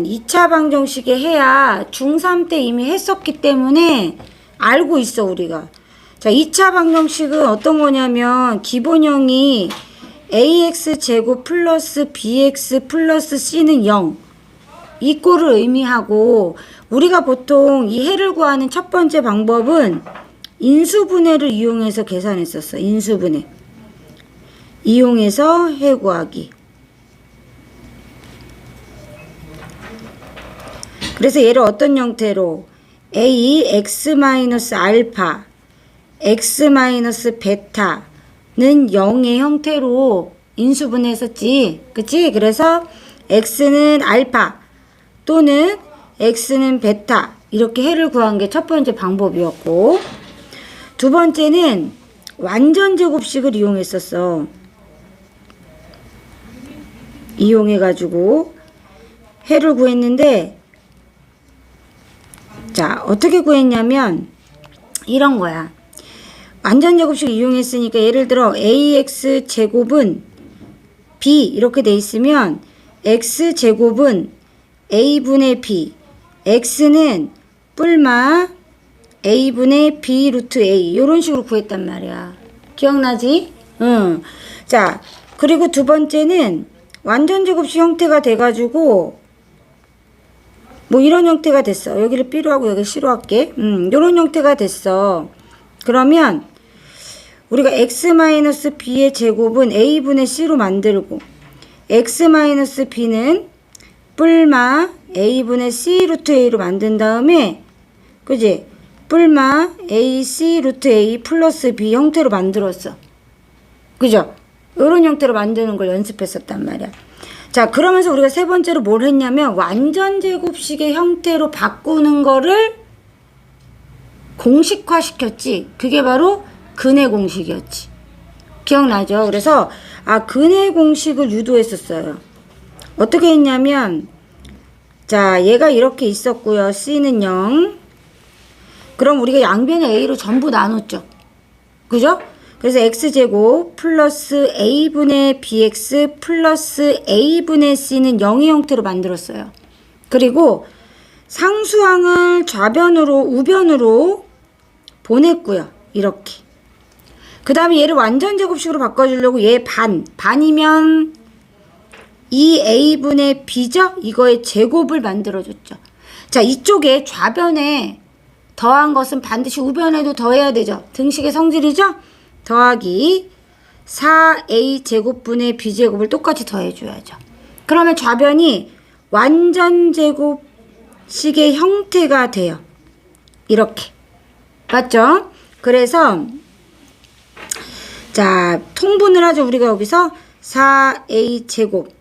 이거는 2차 방정식에 해야 중3 때 이미 했었기 때문에 알고 있어, 우리가. 자, 2차 방정식은 어떤 거냐면, 기본형이 ax 제곱 플러스 bx 플러스 c는 0. 이 꼴을 의미하고, 우리가 보통 이 해를 구하는 첫 번째 방법은 인수분해를 이용해서 계산했었어. 인수분해. 이용해서 해 구하기. 그래서 얘를 어떤 형태로 a x 마이너스 알파 x 마이너스 베타는 0의 형태로 인수분해했었지. 그치? 그래서 x는 알파 또는 x는 베타 이렇게 해를 구한 게 첫 번째 방법이었고 두 번째는 완전 제곱식을 이용했었어. 이용해가지고 해를 구했는데 자, 어떻게 구했냐면 이런 거야. 완전 제곱식 이용했으니까 예를 들어 ax 제곱은 b 이렇게 돼 있으면 x 제곱은 a분의 b x는 뿔마 a분의 b 루트 a 이런 식으로 구했단 말이야. 기억나지? 응. 자, 그리고 두 번째는 완전 제곱식 형태가 돼가지고 뭐 이런 형태가 됐어. 여기를 B로 하고 여기 C로 할게. 음, 요런 형태가 됐어. 그러면 우리가 x-b의 제곱은 a분의 c로 만들고 x-b는 뿔마 a분의 c 루트 a로 만든 다음에 그지? 뿔마 ac 루트 a 플러스 b 형태로 만들었어. 그죠? 이런 형태로 만드는 걸 연습했었단 말이야. 자, 그러면서 우리가 세 번째로 뭘 했냐면 완전 제곱식의 형태로 바꾸는 거를 공식화 시켰지. 그게 바로 근해 공식이었지. 기억나죠? 그래서 아, 근해 공식을 유도했었어요. 어떻게 했냐면 자, 얘가 이렇게 있었고요. C는 0. 그럼 우리가 양변의 A로 전부 나눴죠. 그죠? 그래서 x제곱 플러스 a분의 bx 플러스 a분의 c는 0의 형태로 만들었어요. 그리고 상수항을 좌변으로 우변으로 보냈고요. 이렇게. 그 다음에 얘를 완전 제곱식으로 바꿔주려고 얘 반. 반이면 2a분의 b죠? 이거의 제곱을 만들어줬죠. 자, 이쪽에 좌변에 더한 것은 반드시 우변에도 더해야 되죠. 등식의 성질이죠? 더하기 4a 제곱분의 b제곱을 똑같이 더해줘야죠. 그러면 좌변이 완전 제곱식의 형태가 돼요. 이렇게. 맞죠? 그래서 자 통분을 하죠. 우리가 여기서 4a 제곱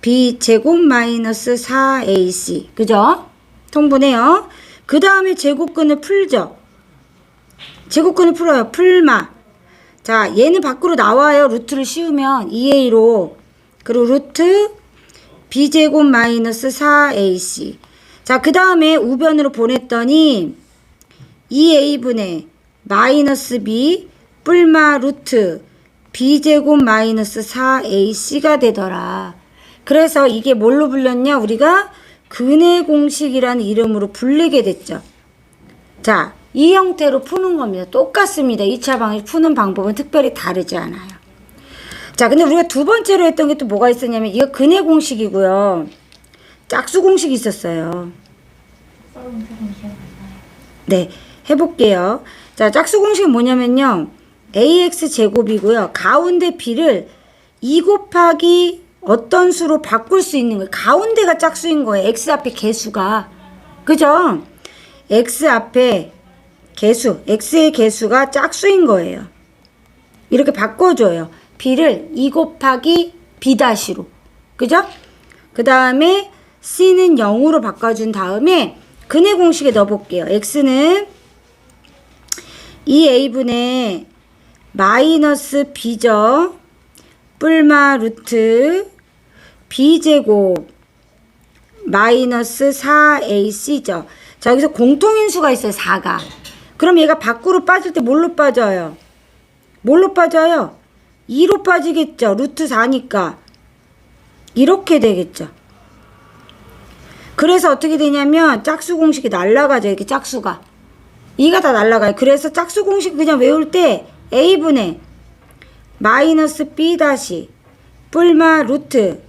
b 제곱 마이너스 4ac 그죠? 통분해요. 그 다음에 제곱근을 풀죠. 제곱근을 풀어요. 풀마 자, 얘는 밖으로 나와요. 루트를 씌우면 2a로. 그리고 루트 b제곱 마이너스 4ac. 자, 그 다음에 우변으로 보냈더니 2a분의 마이너스 b 뿔마 루트 b제곱 마이너스 4ac가 되더라. 그래서 이게 뭘로 불렸냐? 우리가 근해 공식이라는 이름으로 불리게 됐죠. 자, 이 형태로 푸는 겁니다. 똑같습니다. 2차 방식 푸는 방법은 특별히 다르지 않아요. 자, 근데 우리가 두 번째로 했던 게 또 뭐가 있었냐면 이거 근해 공식이고요. 짝수 공식이 있었어요. 네, 해볼게요. 자, 짝수 공식은 뭐냐면요. ax 제곱이고요. 가운데 b를 2 곱하기 어떤 수로 바꿀 수 있는 거예요. 가운데가 짝수인 거예요. x 앞에 개수가. 그죠? x 앞에 개수, x의 개수가 짝수인 거예요. 이렇게 바꿔줘요. b를 2 곱하기 b 다시로. 그죠? 그 다음에 c는 0으로 바꿔준 다음에 근해 공식에 넣어볼게요. x는 2a분의 마이너스 b죠. 뿔마 루트 b제곱 마이너스 4ac죠. 자, 여기서 공통인수가 있어요. 4가. 그럼 얘가 밖으로 빠질 때 뭘로 빠져요? 뭘로 빠져요? 2로 빠지겠죠. 루트 4니까. 이렇게 되겠죠. 그래서 어떻게 되냐면 짝수 공식이 날라가죠. 이렇게 짝수가. 2가 다 날라가요. 그래서 짝수 공식 그냥 외울 때 a분의 마이너스 b 다시 뿔마 루트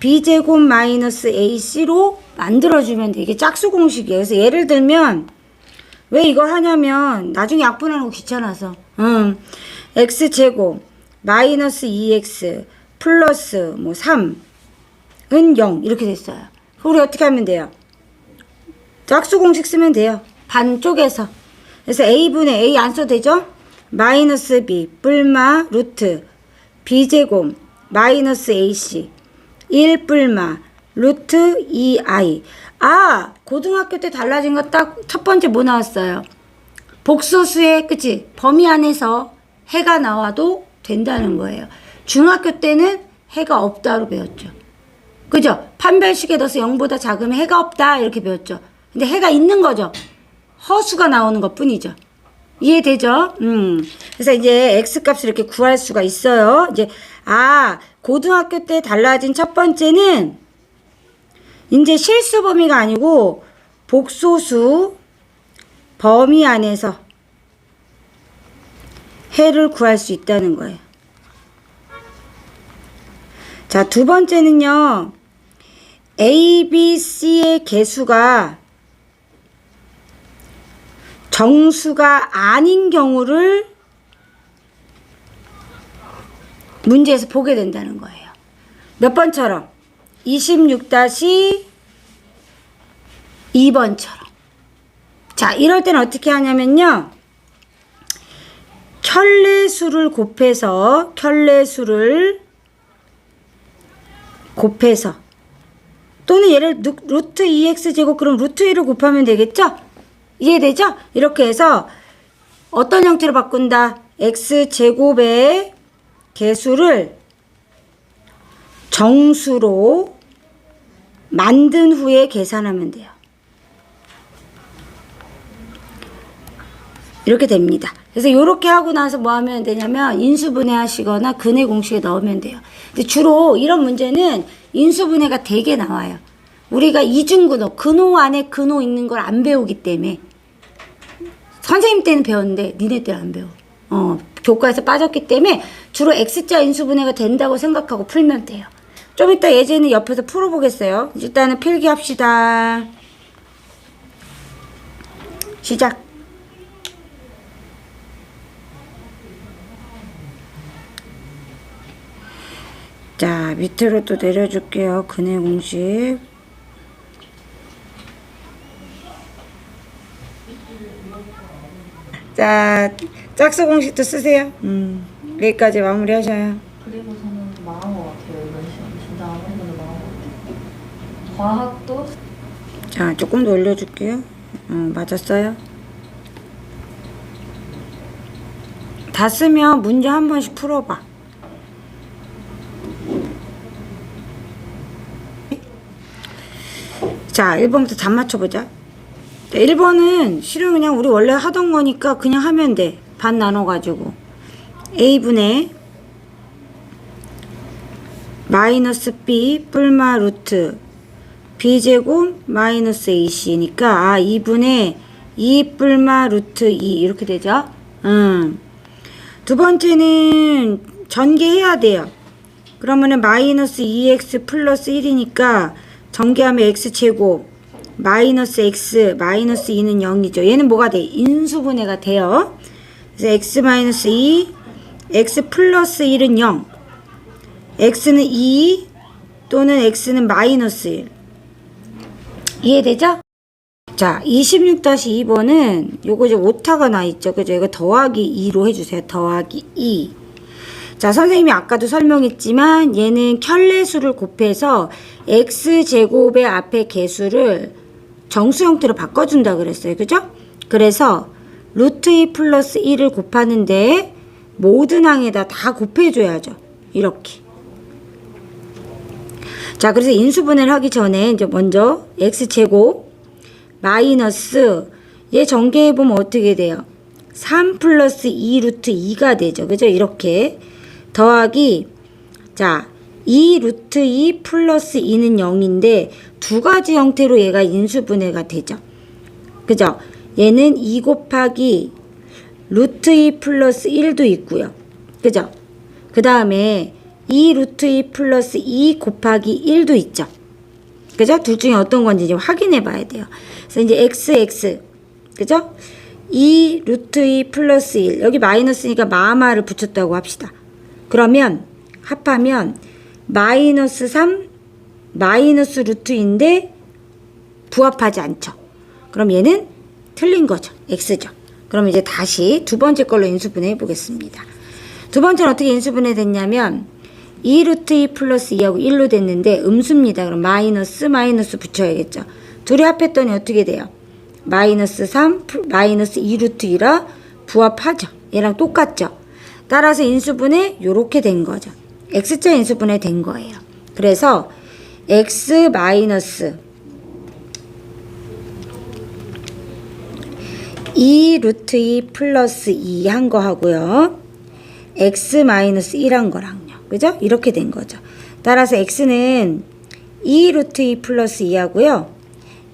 b제곱 마이너스 ac로 만들어주면 돼. 이게 짝수 공식이에요. 그래서 예를 들면 왜 이걸 하냐면 나중에 약분하는 거 귀찮아서 음, x제곱 마이너스 2x 플러스 뭐 3은 0 이렇게 됐어요. 우리 어떻게 하면 돼요? 짝수 공식 쓰면 돼요. 반쪽에서. 그래서 a분의 a 안 써도 되죠? 마이너스 b 뿔마 루트 b제곱 마이너스 ac 1 뿔마 루트 2i 아 고등학교 때 달라진 거 딱 첫 번째 뭐 나왔어요? 복소수의 그치 범위 안에서 해가 나와도 된다는 거예요. 중학교 때는 해가 없다로 배웠죠. 그죠? 판별식에 넣어서 0보다 작으면 해가 없다 이렇게 배웠죠. 근데 해가 있는 거죠. 허수가 나오는 것 뿐이죠. 이해되죠? 음. 그래서 이제 x 값을 이렇게 구할 수가 있어요. 이제 아 고등학교 때 달라진 첫 번째는 이제 실수 범위가 아니고 복소수 범위 안에서 해를 구할 수 있다는 거예요. 자, 두 번째는요. A, B, C의 개수가 정수가 아닌 경우를 문제에서 보게 된다는 거예요. 몇 번처럼 26-2번처럼. 자, 이럴 때는 어떻게 하냐면요. 켤레수를 곱해서 켤레수를 곱해서 또는 얘를 루- 루트 2x 제곱 그럼 루트 1을 곱하면 되겠죠? 이해되죠? 이렇게 해서 어떤 형태로 바꾼다? x 제곱의 개수를 정수로 만든 후에 계산하면 돼요. 이렇게 됩니다. 그래서 이렇게 하고 나서 뭐 하면 되냐면 인수분해 하시거나 근해 공식에 넣으면 돼요. 근데 주로 이런 문제는 인수분해가 되게 나와요. 우리가 이중근호, 근호 안에 근호 있는 걸 안 배우기 때문에 선생님 때는 배웠는데 니네 때는 안 배워. 어, 교과에서 빠졌기 때문에 주로 X자 인수분해가 된다고 생각하고 풀면 돼요. 좀 이따 예제는 옆에서 풀어보겠어요. 일단은 필기합시다. 시작. 자, 밑으로 또 내려줄게요. 근해 공식. 자, 짝수 공식도 쓰세요. 음, 여기까지 마무리 하셔요. 그리고 저는 망한 것 같아요 이번 시험 진짜 아무래도 망한 것 같아요 과학도 자, 조금 더 올려줄게요. 어, 맞았어요? 다 쓰면 문제 한 번씩 풀어봐. 자, 1번부터 답 맞춰보자. 자, 1번은 실은 그냥 우리 원래 하던 거니까 그냥 하면 돼. 반 나눠가지고. A분의 마이너스 B 뿔마 루트 b제곱 마이너스 ac니까 아 2분의 2 뿔마 루트 2 이렇게 되죠. 음. 두 번째는 전개해야 돼요. 그러면은 마이너스 2x 플러스 1이니까 전개하면 x제곱 마이너스 x 마이너스 2는 0이죠. 얘는 뭐가 돼? 인수분해가 돼요. 그래서 x 마이너스 2 x 플러스 1은 0 x는 2 또는 x는 마이너스 1 이해되죠? 자, 26-2번은 요거 이제 오타가 나 있죠. 그죠? 이거 더하기 2로 해주세요. 더하기 2. 자, 선생님이 아까도 설명했지만 얘는 켤레수를 곱해서 x제곱의 앞에 개수를 정수 형태로 바꿔준다 그랬어요. 그죠? 그래서 루트 2 플러스 1을 곱하는데 모든 항에다 다 곱해줘야죠. 이렇게. 자, 그래서 인수분해를 하기 전에 이제 먼저 x제곱 마이너스 얘 전개해 보면 어떻게 돼요? 3 플러스 2 루트 2가 되죠. 그죠? 이렇게 더하기 자 2 루트 2 플러스 2는 0인데 두 가지 형태로 얘가 인수분해가 되죠. 그죠? 얘는 2 곱하기 루트 2 플러스 1도 있고요. 그죠? 그 다음에 2 루트 2 플러스 2 곱하기 1도 있죠. 그죠? 둘 중에 어떤 건지 좀 확인해 봐야 돼요. 그래서 이제 x, x. 그죠? 2 루트 2 플러스 1. 여기 마이너스니까 마마를 붙였다고 합시다. 그러면 합하면 마이너스 3 마이너스 루트인데 부합하지 않죠. 그럼 얘는 틀린 거죠. x죠. 그럼 이제 다시 두 번째 걸로 인수분해 보겠습니다. 두 번째는 어떻게 인수분해 됐냐면 2 루트 2 플러스 2하고 1로 됐는데 음수입니다. 그럼 마이너스 마이너스 붙여야겠죠. 둘이 합했더니 어떻게 돼요? 마이너스 3 플- 마이너스 2 루트 2라 부합하죠. 얘랑 똑같죠. 따라서 인수분해 요렇게 된 거죠. x자 인수분해 된 거예요. 그래서 x 마이너스 2 루트 2 플러스 2 한 거 하고요. x 마이너스 1 한 거랑요. 그죠? 이렇게 된 거죠. 따라서 x는 2 루트 2 플러스 2 하고요.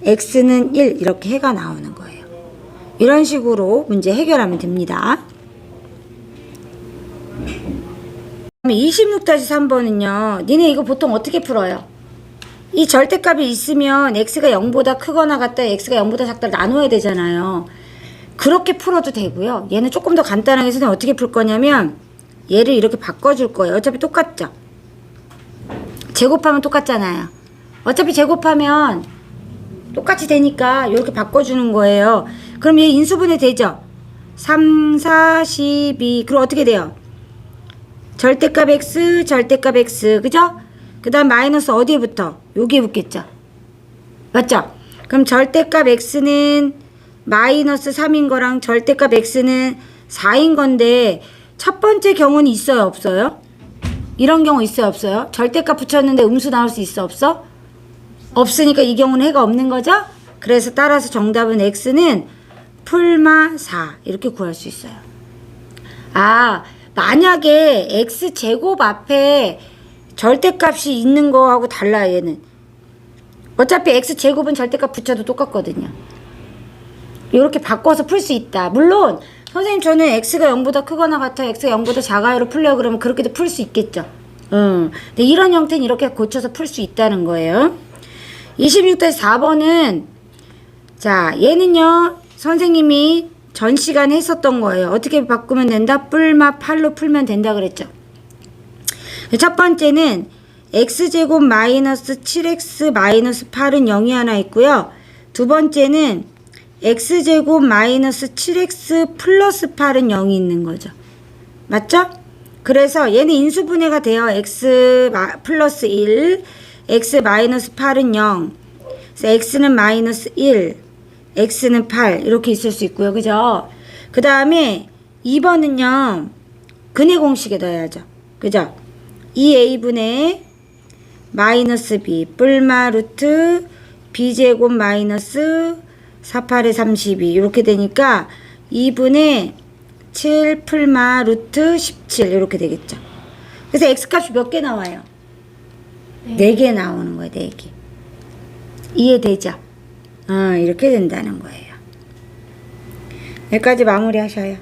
x는 1 이렇게 해가 나오는 거예요. 이런 식으로 문제 해결하면 됩니다. 26-3번은요. 니네 이거 보통 어떻게 풀어요? 이 절대값이 있으면 x가 0보다 크거나 같다 x가 0보다 작다 나눠야 되잖아요. 그렇게 풀어도 되고요. 얘는 조금 더 간단하게 선생님 어떻게 풀 거냐면 얘를 이렇게 바꿔줄 거예요. 어차피 똑같죠? 제곱하면 똑같잖아요. 어차피 제곱하면 똑같이 되니까 이렇게 바꿔주는 거예요. 그럼 얘 인수분해 되죠? 3, 4, 12. 그럼 어떻게 돼요? 절대값 x, 절대값 x. 그죠? 그 다음 마이너스 어디에 붙어? 여기에 붙겠죠? 맞죠? 그럼 절대값 x는 마이너스 3인 거랑 절대값 x는 4인 건데 첫 번째 경우는 있어요 없어요? 이런 경우 있어요 없어요? 절대값 붙였는데 음수 나올 수 있어 없어? 없으니까 이 경우는 해가 없는 거죠? 그래서 따라서 정답은 x는 풀마 4 이렇게 구할 수 있어요. 아 만약에 x 제곱 앞에 절대값이 있는 거하고 달라요 얘는. 어차피 x 제곱은 절대값 붙여도 똑같거든요. 이렇게 바꿔서 풀 수 있다. 물론 선생님 저는 x가 0보다 크거나 같아 x가 0보다 작아요로 풀려 그러면 그렇게도 풀 수 있겠죠. 음. 근데 이런 형태는 이렇게 고쳐서 풀 수 있다는 거예요. 26-4번은 자 얘는요 선생님이 전 시간에 했었던 거예요. 어떻게 바꾸면 된다? 뿔마 8로 풀면 된다 그랬죠. 첫 번째는 x제곱 마이너스 7x 마이너스 8은 0이 하나 있고요. 두 번째는 x제곱 마이너스 7x 플러스 8은 0이 있는 거죠. 맞죠? 그래서 얘는 인수분해가 돼요. x 마- 플러스 1, x 마이너스 8은 0. 그래서 x는 마이너스 1, x는 8 이렇게 있을 수 있고요. 그죠? 그 다음에 2번은요. 근해 공식에 넣어야죠. 그죠? 2a분의 마이너스 b 뿔마 루트 b제곱 마이너스 48에 32 이렇게 되니까 2분의 7 풀마 루트 17 이렇게 되겠죠. 그래서 x값이 몇 개 나와요? 네 개 나오는 거예요. 네 개. 이해되죠? 어, 이렇게 된다는 거예요. 여기까지 마무리하셔요.